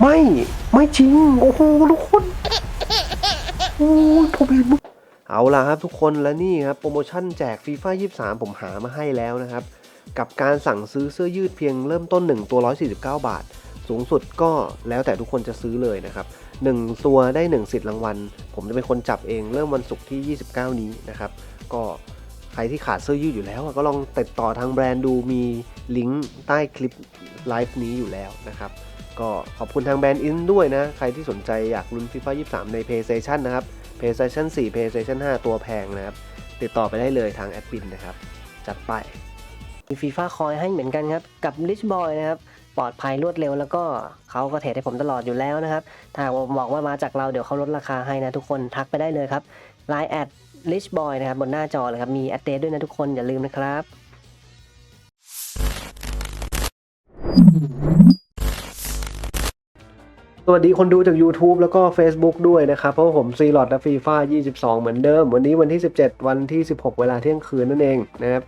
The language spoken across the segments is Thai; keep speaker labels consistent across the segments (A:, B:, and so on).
A: ไม่ ไม่จริง โอ้โหทุกคนโอ้ยผมเห็นมึงเอาล่ะครับทุกคนและนี่ครับ โปรโมชั่นแจกฟีฟ่า23 ผมหามาให้แล้วนะครับ กับการสั่งซื้อเสื้อยืดเพียงเริ่มต้น 1 ตัว 149 บาท สูงสุดก็แล้วแต่ทุกคนจะซื้อเลยนะครับ1ตัวได้ 1 สิทธิ์รางวัล ผมจะเป็นคนจับเองเริ่มวันศุกร์ที่ 29 นี้นะครับ ก็ใครที่ขาดเสื้อยืดอยู่แล้ว ก็ลองติดต่อทางแบรนด์ดูมีลิงก์ใต้คลิปไลฟ์นี้อยู่แล้วนะครับ ก็ขอบคุณทางแบรนด์อินด้วยนะ ใครที่สนใจอยากลุ้น FIFA 23 ใน PlayStation นะครับ PlayStation 4 PlayStation 5 ตัวแพงนะครับ ติดต่อไปได้เลยทางแอดมินนะครับ จัดไป
B: มีฟีฟ่าคอยให้เหมือนกันครับ กับ Rich Boy นะครับ ปลอดภัยรวดเร็วแล้วก็เขาก็เทรดให้ผมตลอดอยู่แล้วนะครับ ถ้าบอกว่ามาจากเราเดี๋ยวเขาลดราคาให้นะทุกคนทักไปได้เลยครับ Line แอด Rich Boy นะครับบนหน้าจอเลยครับมีแอดเดด้วยนะทุกคนอย่าลืมนะครับ
A: สวัสดีคนดูจาก YouTube แล้วก็ Facebook ด้วยนะครับ เพราะว่าผมซีลอดและฟีฟ่า22 เหมือนเดิม วันนี้วันที่ 17 วันที่ 16 เวลาเที่ยงคืนนั่นเองนะครับ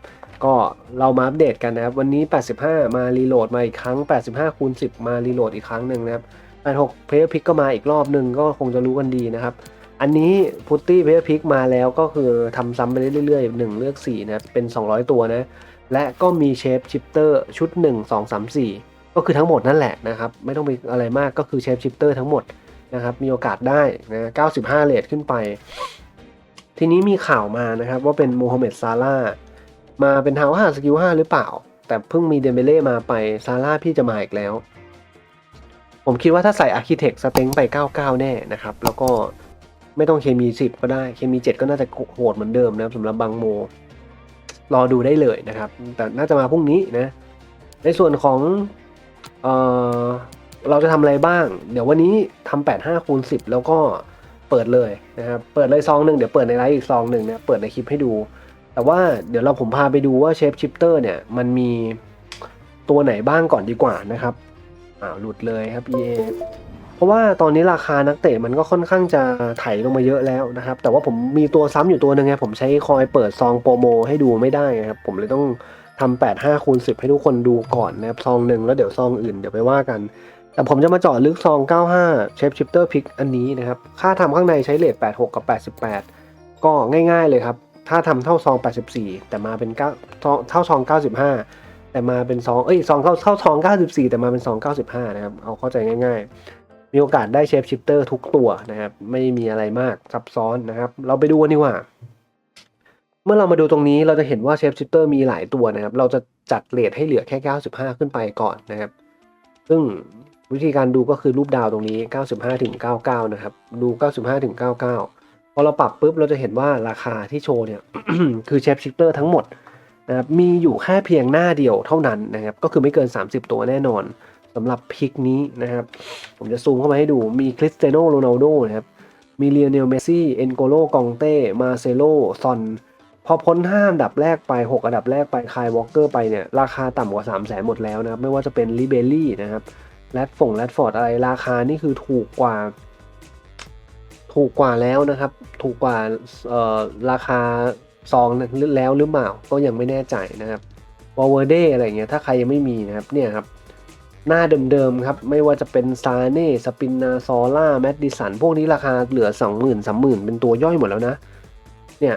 A: ก็เรามาอัปเดตกันนะครับ วันนี้ 85 มารีโหลดมาอีกครั้ง 85คูณ10 มารีโหลดอีกครั้งหนึ่งนะครับ 86เพย์พิกก็มาอีกรอบหนึ่งก็คงจะรู้กันดีนะครับ อันนี้พุตตี้เพย์พิกมาแล้วก็คือทำซ้ำไปเรื่อยๆ 1 เลือก4นะครับเป็น 200 ตัวนะ และก็มีเชฟชิปเตอร์ชุด 1 2 3 4 ก็คือทั้งหมดนั่นแหละนะครับ ไม่ต้องมีอะไรมากก็คือเชฟชิปเตอร์ทั้งหมดนะครับ มีโอกาสได้นะ95เลทขึ้นไป ทีนี้มีข่าวมานะครับว่าเป็นโมฮัมเหม็ดซาร่ามาเป็นเท้าห้าสกิล5หรือเปล่า แต่เพิ่งมีเดมเบเล่มาไปซาร่าพี่จะมาอีกแล้ว ผมคิดว่าถ้าใส่อาร์เคเต็กสเต็งไป 99 แน่นะครับ แล้วก็ไม่ต้องเคมี 10 ก็ได้เคมี 7 ก็น่าจะโหดเหมือนเดิมนะครับสำหรับบางโม รอดูได้เลยนะครับ แต่น่าจะมาพรุ่งนี้นะ ในส่วนของ เออเราจะทำอะไรบ้าง เดี๋ยววันนี้ทำ85คูณ10แล้วก็เปิดเลยนะครับเปิดเลยซองหนึ่งเดี๋ยวเปิดในไลฟ์อีกซองหนึ่งนะเปิดในคลิปให้ดู แต่ว่าเดี๋ยวเราผมพาไปดูว่าเชฟชิปเตอร์เนี่ยมันมีตัวไหนบ้างก่อนดีกว่านะครับอ่าหลุดเลยครับ EA เพราะว่าตอนนี้ราคานักเตะมันก็ค่อนข้างจะไถลงมาเยอะแล้วนะครับ แต่ว่าผมมีตัวซ้ำอยู่ตัวหนึ่งไงผมใช้คอยเปิดซองโปรโมให้ดูไม่ได้นะครับ ผมเลยต้อง ทำ85คูณ10ให้ทุกคนดูก่อนนะครับซองหนึ่งแล้วเดี๋ยวซองอื่นเดี๋ยวไปว่ากัน แต่ผมจะมาเจาะลึกซอง 95 เชฟชิปเตอร์พิกอันนี้นะครับ ค่าทำข้างในใช้เลท86 กับ 88 ก็ง่ายๆเลยครับ ถ้าทำเท่าซอง 84 แต่มาเป็น9เท่าซอง 95 แต่มาเป็นซองเอ้ยซองเท่าเท่าซอง 94 แต่มาเป็นซอง 95 นะครับ เอาเข้าใจง่ายๆ มีโอกาสได้เชฟชิปเตอร์ทุกตัวนะครับ ไม่มีอะไรมากซับซ้อนนะครับ เราไปดูกันดีกว่า มื่อเรามาดูตรงนี้เราจะเห็นว่าเชฟชิปเตอร์มีหลายตัวนะครับ เราจะจัดเลทให้เหลือแค่ 95 ขึ้นไปก่อนนะครับ ซึ่งวิธีการดูก็คือรูปดาวตรงนี้ 95ถึง99 นะครับ ดู 95ถึง99 พอเราปรับปุ๊บเราจะเห็นว่าราคาที่โชว์เนี่ย คือเชฟชิปเตอร์ทั้งหมดนะครับ มีอยู่แค่เพียงหน้าเดียวเท่านั้นนะครับ ก็คือไม่เกิน 30 ตัวแน่นอนสำหรับพิกนี้นะครับ ผมจะซูมเข้ามาให้ดู มีคริสเตียโนโรนัลโดนะครับ มีเลียเนลเมซี่ เอ็นโกโลกองเต้ มาเซโลซอน พอพ้น 5 อันดับแรกไป 6 อันดับแรกไปคายวอลเกอร์ไปเนี่ย ราคาต่ำกว่า 3 0 0แสนหมดแล้วนะครับ ไม่ว่าจะเป็นลิเบลลี่นะครับแรดฟงแรดฟอร์ดอะไรราคานี่คือถูกกว่า ถูกกว่าแล้วนะครับ ถูกกว่าเอ่อราคาซองแล้วหรือเปล่าก็ยังไม่แน่ใจนะครับวอลเวอร์เดอะไรเงี้ยถ้าใครยังไม่มีนะครับเนี่ยครับหน้าเดิมๆครับ ไม่ว่าจะเป็นซาเน่สปินนาซอล่าแมดดิสันพวกนี้ราคาเหลือ 20,000 30,000 เป็นตัวย่อยหมดแล้วนะ เนี่ย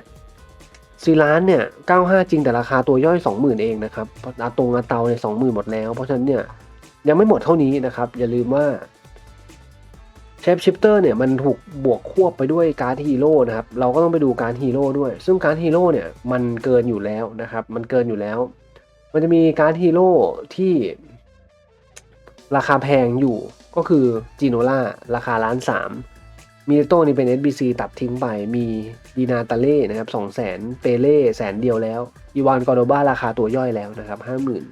A: ซีร้านเนี่ย 95 จริงแต่ราคาตัวย่อย 20,000 เองนะครับอาตรงอาเตาเนี่ย20,000 หมดแล้ว เพราะฉะนั้นเนี่ยยังไม่หมดเท่านี้นะครับ อย่าลืมว่าเชฟชิปเตอร์เนี่ยมันถูกบวกควบไปด้วยการ์ดฮีโร่นะครับ เราก็ต้องไปดูการ์ดฮีโร่ด้วย ซึ่งการ์ดฮีโร่เนี่ยมันเกินอยู่แล้วนะครับ มันเกินอยู่แล้ว มันจะมีการ์ดฮีโร่ที่ราคาแพงอยู่ก็คือจีโนล่าราคาล้านสาม มีโต้นี่เป็น SBC ตัดทิ้งไป มีดีนาตาเล่นะครับสองแสนเปเล่แสนเดียวแล้ว อีวานกอโดบ้าราคาตัวย่อยแล้วนะครับห้าหมื่น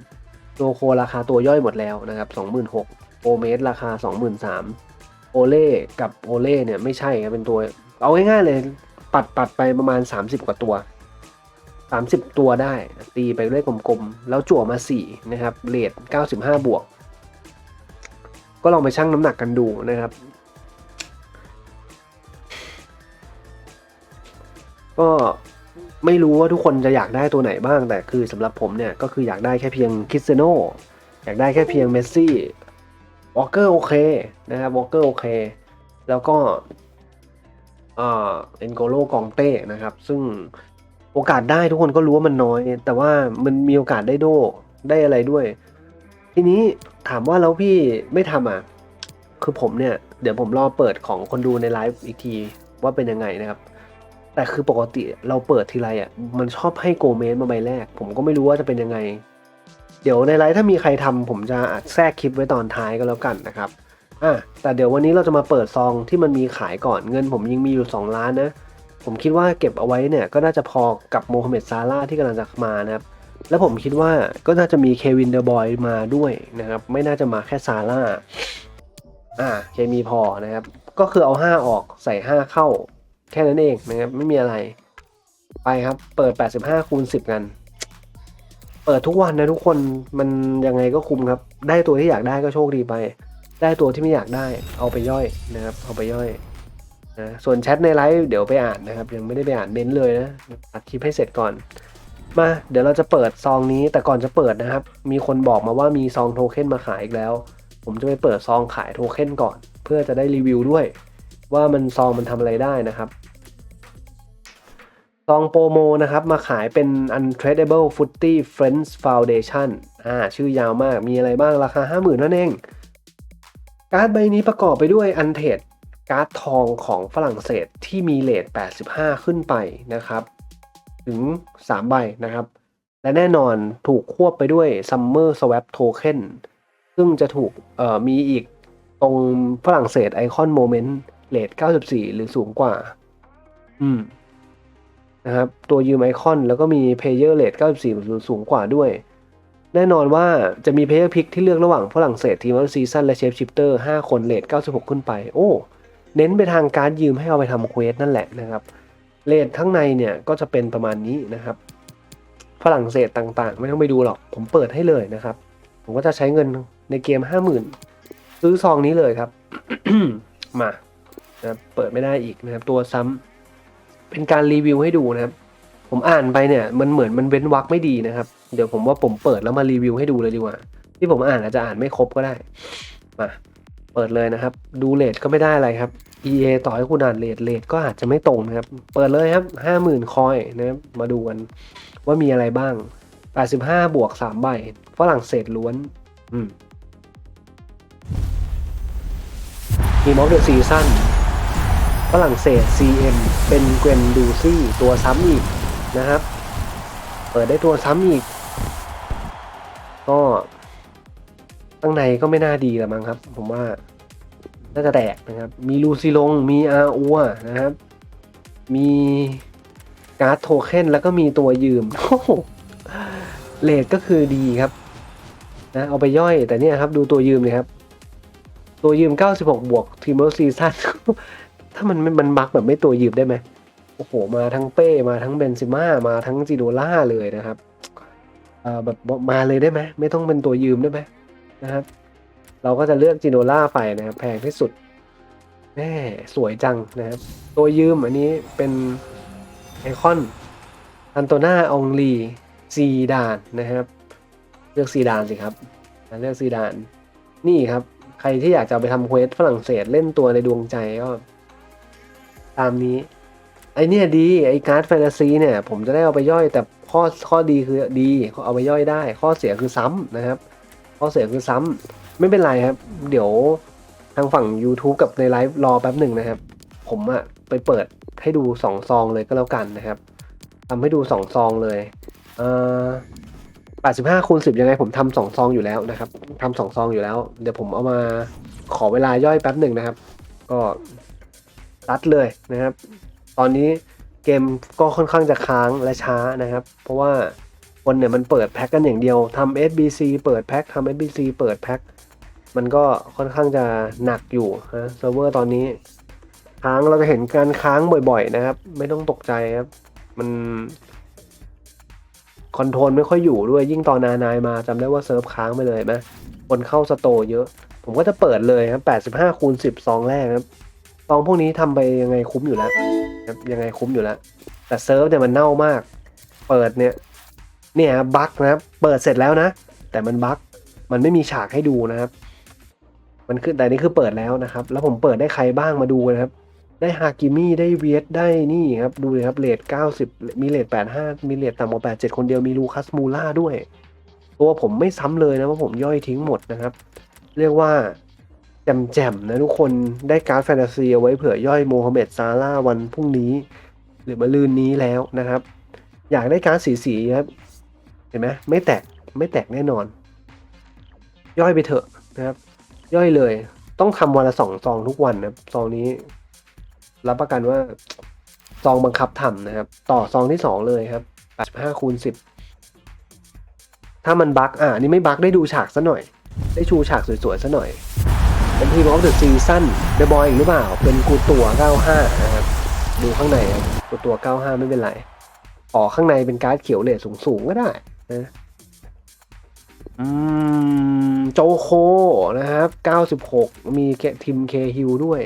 A: โลโคราคาตัวย่อยหมดแล้วนะครับ26,000โอเมสราคา23,000โอเล่กับโอเล่เนี่ยไม่ใช่ครับเป็นตัว เอาง่ายๆเลย ปัดปัดไปประมาณ 30 กว่าตัว 30 ตัวได้ ตีไปเลขกลมๆ แล้วจั่วมา 4 นะครับเลท95 บวก ก็ลองไปชั่งน้ำหนักกันดูนะครับ ก็ไม่รู้ว่าทุกคนจะอยากได้ตัวไหนบ้าง แต่คือสำหรับผมเนี่ยก็คืออยากได้แค่เพียงคริสเซโนอยากได้แค่เพียงเมสซี่วอลเกอร์โอเคนะครับวอลเกอร์โอเค แล้วก็เอ่อเอ็นโกโลกองเต้นะครับ ซึ่งโอกาสได้ทุกคนก็รู้ว่ามันน้อย แต่ว่ามันมีโอกาสได้โดได้อะไรด้วย ทีนี้ถามว่าแล้วพี่ไม่ทำอะ คือผมเนี่ย เดี๋ยวผมรอเปิดของคนดูในไลฟ์อีกทีว่าเป็นยังไงนะครับ แต่คือปกติเราเปิดทีไรอะมันชอบให้โกเมนมาใบแรก ผมก็ไม่รู้ว่าจะเป็นยังไง เดี๋ยวในไลฟ์ถ้ามีใครทำผมจะอัดแทรกคลิปไว้ตอนท้ายก็แล้วกันนะครับอะแต่เดี๋ยววันนี้เราจะมาเปิดซองที่มันมีขายก่อนเงิน ผมยังมีอยู่ 2 ล้านนะ ผมคิดว่าเก็บเอาไว้เนี่ยก็น่าจะพอกับโมฮัมเหม็ดซาร่าที่กำลังจะมานะครับแล้วผมคิดว่าก็น่าจะมีเควินเดอร์บอยมาด้วยนะครับไม่น่าจะมาแค่ซาร่าอ่าเคมีพอนะครับก็คือเอา 5 ออกใส่ 5 เข้า แค่นั้นเองนะครับ ไม่มีอะไร ไปครับ เปิด 85คูณ10 กัน เปิดทุกวันนะทุกคนมันยังไงก็คุ้มครับ ได้ตัวที่อยากได้ก็โชคดีไป ได้ตัวที่ไม่อยากได้ เอาไปย่อยนะครับ เอาไปย่อยนะส่วนแชทในไลฟ์เดี๋ยวไปอ่านนะครับ ยังไม่ได้ไปอ่านเม้นเลยนะอัดคลิปให้เสร็จก่อนมาเดี๋ยวเราจะเปิดซองนี้แต่ก่อนจะเปิดนะครับ มีคนบอกมาว่ามีซองโทเค็นมาขายอีกแล้ว ผมจะไปเปิดซองขายโทเค็นก่อน เพื่อจะได้รีวิวด้วย ว่ามันซองมันทำอะไรได้นะครับ ซองโปรโมนะครับ มาขายเป็น Untradable Footy Friends Foundation อ่า ชื่อยาวมากมีอะไรบ้างราคา 50,000นั่นเอง การ์ดใบนี้ประกอบไปด้วยอันเทรดการ์ดทองของฝรั่งเศสที่มีเลท85 ขึ้นไปนะครับ ถึง 3 ใบนะครับ และแน่นอนถูกควบไปด้วย Summer Swap Token ซึ่งจะถูกมีอีกตรงฝรั่งเศสไอคอนโมเมนต์ เลท94 หรือสูงกว่า อืม นะครับ ตัวยืมไอคอนแล้วก็มี Player Rate 94 หรือสูงกว่าด้วย แน่นอนว่าจะมีเพลเยอร์พิกที่เลือกระหว่างฝรั่งเศสทีมอัลซีซันและเชฟชิปเตอร์ 5 คนเลท96 ขึ้นไป โอ้ เน้นไปทางการยืมให้เอาไปทำเควสนั่นแหละนะครับเลทข้างในเนี่ยก็จะเป็นประมาณนี้นะครับ ฝรั่งเศสต่างๆ ไม่ต้องไปดูหรอก ผมเปิดให้เลยนะครับ ผมก็จะใช้เงินในเกม 50,000ซื้อซองนี้เลยครับ มา นะเปิดไม่ได้อีกนะครับ ตัวซ้ำเป็นการรีวิวให้ดูนะครับ ผมอ่านไปเนี่ย มันเหมือนมันเว้นวรรคไม่ดีนะครับ เดี๋ยวผมว่าผมเปิดแล้วมารีวิวให้ดูเลยดีกว่า ที่ผมอ่านอาจจะอ่านไม่ครบก็ได้ มา เปิดเลยนะครับ ดูเลทก็ไม่ได้อะไรครับ EA ต่อให้คุณอ่านเลทเลทก็อาจจะไม่ตรงนะครับ เปิดเลยครับห้าหมื่นคอยนะครับ มาดูกันว่ามีอะไรบ้าง85บวก3ใบฝรั่งเศสล้วน อืมมีมอฟเดอะซีซั่น ฝรั่งเศส CM เป็นเกวนดูซี่ตัวซ้ำอีกนะครับ เปิดได้ตัวซ้ำอีก ก็ข้างในก็ไม่น่าดีละมั้งครับ ผมว่า น่าจะแตกนะครับ มีลูซิลง มีอาอัวนะครับ มีการ์ดโทเค็นแล้วก็มีตัวยืมโอ้โหเลทก็คือดีครับนะเอาไปย่อยแต่เนี่ยครับ ดูตัวยืมเลยครับ ตัวยืม 96 บวกทีมเมอร์ซีซั่น ถ้ามันมันบักแบบไม่ตัวยืมได้ไหมโอ้โห มาทั้งเป้ มาทั้งเบนซิม่า มาทั้งจิโดล่าเลยนะครับเอ่อแบบมาเลยได้ไหมไม่ต้องเป็นตัวยืมได้ไหมนะครับ เราก็จะเลือกจิโนล่าไปนะครับ แพงที่สุดแม่สวยจังนะครับ ตัวยืมอันนี้เป็นไอคอนอันโตนาองลีซีดานนะครับ เลือกซีดานสิครับเลือกซีดาน นี่ครับ ใครที่อยากจะไปทำเควสฝรั่งเศสเล่นตัวในดวงใจก็ ตามนี้ ไอเนี่ยดี ไอการ์ดแฟนตาซีเนี่ย ผมจะได้เอาไปย่อย แต่ข้อข้อดีคือดีเอาไปย่อยได้ ข้อเสียคือซ้ำนะครับ ข้อเสียคือซ้ำไม่เป็นไรครับ เดี๋ยวทางฝั่ง YouTube กับในไลฟ์รอแป๊บหนึ่งนะครับ ผมอะไปเปิดให้ดูสองซองเลยก็แล้วกันนะครับทำให้ดูสองซองเลยเอ่อ85คูณ10 ยังไงผมทำสองซองอยู่แล้วนะครับทำสองซองอยู่แล้ว เดี๋ยวผมเอามาขอเวลาย่อยแป๊บหนึ่งนะครับ ก็ ตัดเลยนะครับ ตอนนี้เกมก็ค่อนข้างจะค้างและช้านะครับ เพราะว่าคนเนี่ยมันเปิดแพ็กกันอย่างเดียวทำ SBC เปิดแพ็กทำ SBC เปิดแพ็กมันก็ค่อนข้างจะหนักอยู่นะเซิร์ฟเวอร์ตอนนี้ค้างเราจะเห็นการค้างบ่อย ๆ นะครับ ไม่ต้องตกใจครับ มันคอนโทรลไม่ค่อยอยู่ด้วยยิ่งตอนนานายมาจำได้ว่าเซิร์ฟค้างไปเลยไหมคนเข้าสโตร์เยอะ ผมก็จะเปิดเลยครับ 85คูณ10ซองแรกครับ ซองพวกนี้ทำไปยังไงคุ้มอยู่แล้วยังไงคุ้มอยู่แล้ว แต่เซิร์ฟเนี่ยมันเน่ามาก เปิดเนี่ย เนี่ยบั๊กนะครับ เปิดเสร็จแล้วนะ แต่มันบั๊กมันไม่มีฉากให้ดูนะครับ มันขึ้นแต่นี่คือเปิดแล้วนะครับ แล้วผมเปิดได้ใครบ้างมาดูกันครับ ได้ฮากิมี่ได้เวียดได้นี่ครับ ดูเลยครับเลทเก้าสิบมีเลทแปดห้ามีเลทต่ำกว่าแปดเจ็ดคนเดียวมีลูคัสมูล่าด้วย ตัวผมไม่ซ้ำเลยนะเพราะผมย่อยทิ้งหมดนะครับ เรียกว่า แจ่มๆนะทุกคนได้การ์ดแฟนตาซีเอาไว้เผื่อย่อยโมฮัมเหม็ดซาร่าวันพรุ่งนี้ หรือมะลืนนี้แล้วนะครับ อยากได้การ์ดสีๆครับ เห็นไหมไม่แตกไม่แตกแน่นอน ย่อยไปเถอะนะครับ ย่อยเลย ต้องทำวันละสองซองทุกวันนะซองนี้ รับประกันว่าซองบังคับทำนะครับ ต่อซองที่สองเลยครับ85คูณ10 ถ้ามันบั๊กอะอันนี่ไม่บั๊กได้ดูฉากซะหน่อย ได้ชูฉากสวยๆซะหน่อย เป็นทีมออฟเดอะซีซั่นเดบอยอีกหรือเปล่า เป็นกูตัว 95 นะครับ ดูข้างในครับกูตัว 95 ไม่เป็นไรอ๋อข้างในเป็นการ์ดเขียวเลทสูงๆก็ได้นะอืมโจโคนะครับ 96 มีแกทีมเคฮิลด้วย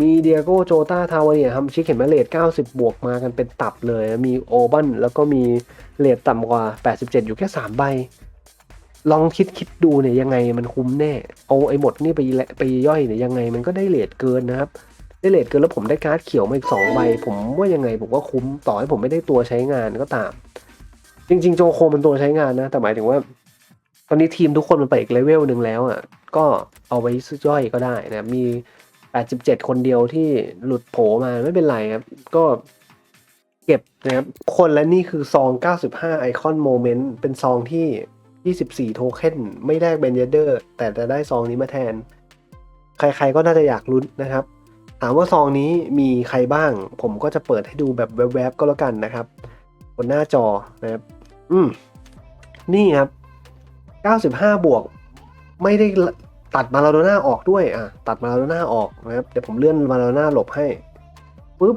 A: มีเดียโกโจตาทาวเนียฮัมชิกเห็นไหมเลท90 บวกมากันเป็นตับเลย มีโอบันแล้วก็มีเลทต่ำกว่า 87 อยู่แค่ 3 ใบ ลองคิดคิดดูเนี่ยยังไงมันคุ้มแน่เอาไอ้หมดนี่ไปไปย่อยเนี่ยยังไงมันก็ได้เลทเกินนะครับ ได้เลทเกินแล้วผมได้การ์ดเขียวมาอีกสองใบ ผมว่ายังไงผมก็คุ้มต่อให้ผมไม่ได้ตัวใช้งานก็ตาม จริง ๆ โจโคมันตัวใช้งานนะ แต่หมายถึงว่า ตอนนี้ทีมทุกคนมันไปอีกเลเวลหนึ่งแล้วอะก็เอาไว้ย่อยก็ได้นะมี 87 คนเดียวที่หลุดโผมาไม่เป็นไรครับ ก็เก็บนะครับคนและนี่คือซอง 95 ไอคอนโมเมนต์เป็นซองที่ 24 โทเค็นไม่ได้เบนเยเดอร์แต่จะได้ซองนี้มาแทน ใครๆก็น่าจะอยากลุ้นนะครับ ถามว่าซองนี้มีใครบ้าง ผมก็จะเปิดให้ดูแบบแวบๆก็แล้วกันนะครับ บนหน้าจอนะครับ อืม นี่ครับ 95 บวก ไม่ได้ตัดมาลาโดน่าออกด้วย อะ ตัดมาลาโดน่าออกนะครับ เดี๋ยวผมเลื่อนมาลาโดน่าหลบให้ปุ๊บ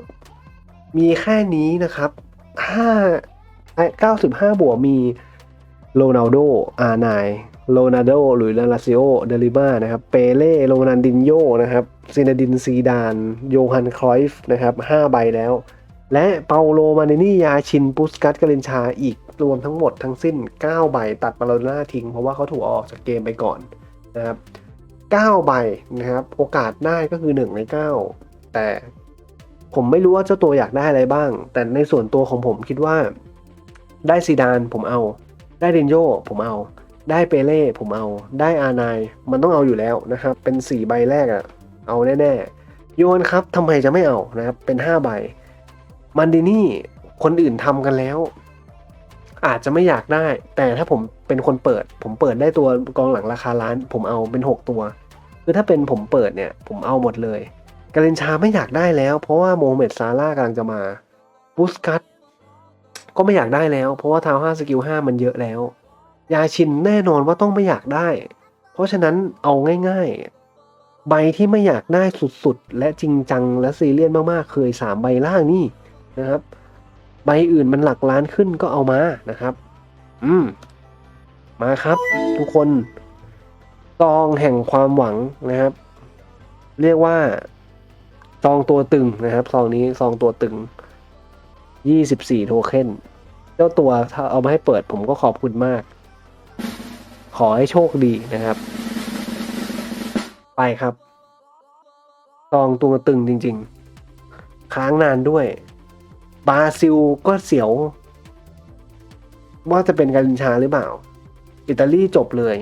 A: มีแค่นี้นะครับ5ไอ้95 บวกมี โรนัลโดอาร์ไนโรนัลโดหรือลาลาซิโอเดลิมานะครับ เปเล่ โรนันดินโยนะครับซินาดินซีดาน โยฮันครอยฟ์นะครับ5ใบแล้ว และเปาโลมาเนนี่ยาชินปุสกัสกาเลนชาอีกรวมทั้งหมดทั้งสิ้น 9 ใบตัดมาลาโดน่าทิ้ง เพราะว่าเขาถูกอออกจากเกมไปก่อนนะครับ9ใบนะครับโอกาสได้ก็คือ 1 ใน 9 แต่ผมไม่รู้ว่าเจ้าตัวอยากได้อะไรบ้าง แต่ในส่วนตัวของผมคิดว่า ได้ซีดานผมเอา ได้เดนโยผมเอา ได้เปเล่ผมเอา ได้อาร์ไนมันต้องเอาอยู่แล้วนะครับ เป็น 4 ใบแรกอะเอาแน่ๆโยนครับทำไมจะไม่เอานะครับ เป็น 5 ใบ มันดินี่คนอื่นทำกันแล้ว อาจจะไม่อยากได้ แต่ถ้าผมเป็นคนเปิด ผมเปิดได้ตัวกองหลังราคาล้าน ผมเอาเป็น 6 ตัว คือถ้าเป็นผมเปิดเนี่ย ผมเอาหมดเลยกาเลนชาไม่อยากได้แล้ว เพราะว่าโมเมดซาร่ากำลังจะมาบูสกัต ก็ไม่อยากได้แล้ว เพราะว่าทาวห้าสกิลห้ามันเยอะแล้ว ยาชินแน่นอนว่าต้องไม่อยากได้ เพราะฉะนั้นเอาง่าย ๆ ใบที่ไม่อยากได้สุดๆ และจริงจังและซีเรียสมากๆ เคยสามใบล่างนี่นะครับ ใบอื่นมันหลักล้านขึ้นก็เอามานะครับ อืม มาครับ ทุกคนซองแห่งความหวังนะครับ เรียกว่าซองตัวตึงนะครับซองนี้ซองตัวตึง 24 โทเค็น เจ้าตัวถ้าเอามาให้เปิดผมก็ขอบคุณมาก ขอให้โชคดีนะครับ ไปครับซองตัวตึงจริง ๆ ค้างนานด้วยบราซิลก็เสียว ว่าจะเป็นการินชาหรือเปล่า อิตาลีจบเลย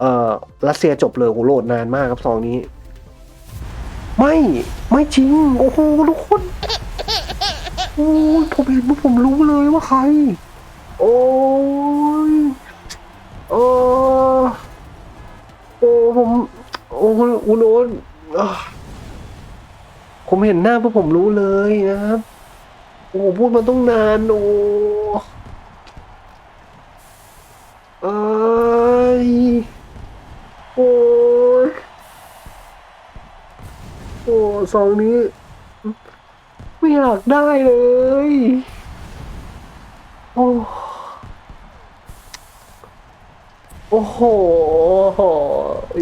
A: เอ่อ รัสเซียจบเลยโหโหลดนานมากครับซองนี้ ไม่ ไม่จริง โอ้โหทุกคน โอ้ยผมเห็นว่าผมรู้เลยว่าใคร โอ้ยโอ้โอ้ผมโอ้อุโนนอะผมเห็นหน้าพวกผมรู้เลยนะครับโอ้พูดมาต้องนานโอ้เอ้ยโอ้โอ้ซองนี้ ไม่อยากได้เลย โอ้ โอ้โห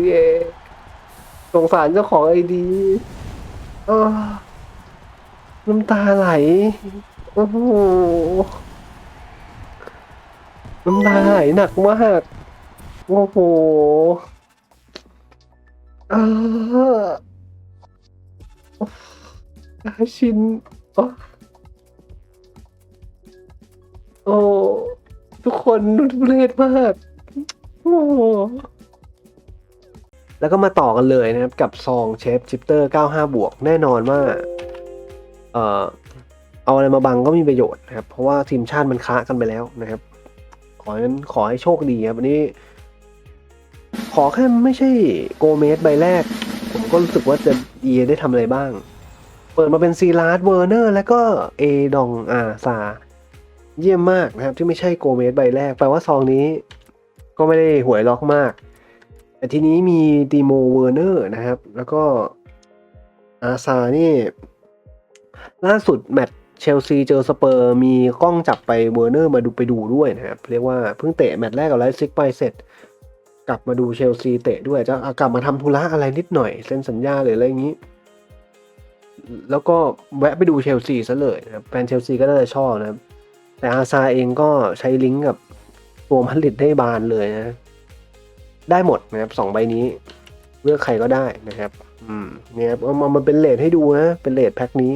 A: เย่สงสารเจ้าของไอดีน้ำตาไหล โอ้โห น้ำตาไหลหนักมาก โอ้โหอ่าอชิน โอ้โอ้ทุกคนดูทุเรศมากโอ้แล้วก็มาต่อกันเลยนะครับ กับซองเชฟชิปเตอร์ 95 บวก แน่นอนว่า เอ่อ เอาอะไรมาบังก็มีประโยชน์นะครับ เพราะว่าทีมชาติมันค้ากันไปแล้วนะครับ ขอให้ขอให้โชคดีครับวันนี้ ขอแค่ไม่ใช่โกเมสใบแรก ผมก็รู้สึกว่าจะเอได้ทำอะไรบ้าง เปิดมาเป็นซีลาร์ดเวอร์เนอร์แล้วก็เอดองอาซา เยี่ยมมากนะครับ ที่ไม่ใช่โกเมสใบแรก แปลว่าซองนี้ ก็ไม่ได้หวยล็อกมาก แต่ทีนี้มีดีโมเวอร์เนอร์นะครับ แล้วก็อาซานี่ ล่าสุดแมตช์เชลซีเจอสเปอร์มีกล้องจับไปเวอร์เนอร์มาดูไปดูด้วยนะครับ เรียกว่าเพิ่งเตะแมตช์แรกกับไลฟ์ซิกไปเสร็จ กลับมาดูเชลซีเตะด้วยจะกลับมาทำธุระอะไรนิดหน่อยเซ็นสัญญาหรืออะไรอย่างนี้ แล้วก็แวะไปดูเชลซีซะเลยนะครับแฟนเชลซีก็น่าจะชอบนะครับ แต่อาซาเองก็ใช้ลิงก์กับตัวมาดริดได้บานเลยนะ ได้หมดนะครับสองใบนี้ เลือกใครก็ได้นะครับ อืมเนี่ยเอามามันเป็นเลทให้ดูนะ เป็นเลทแพ็คนี้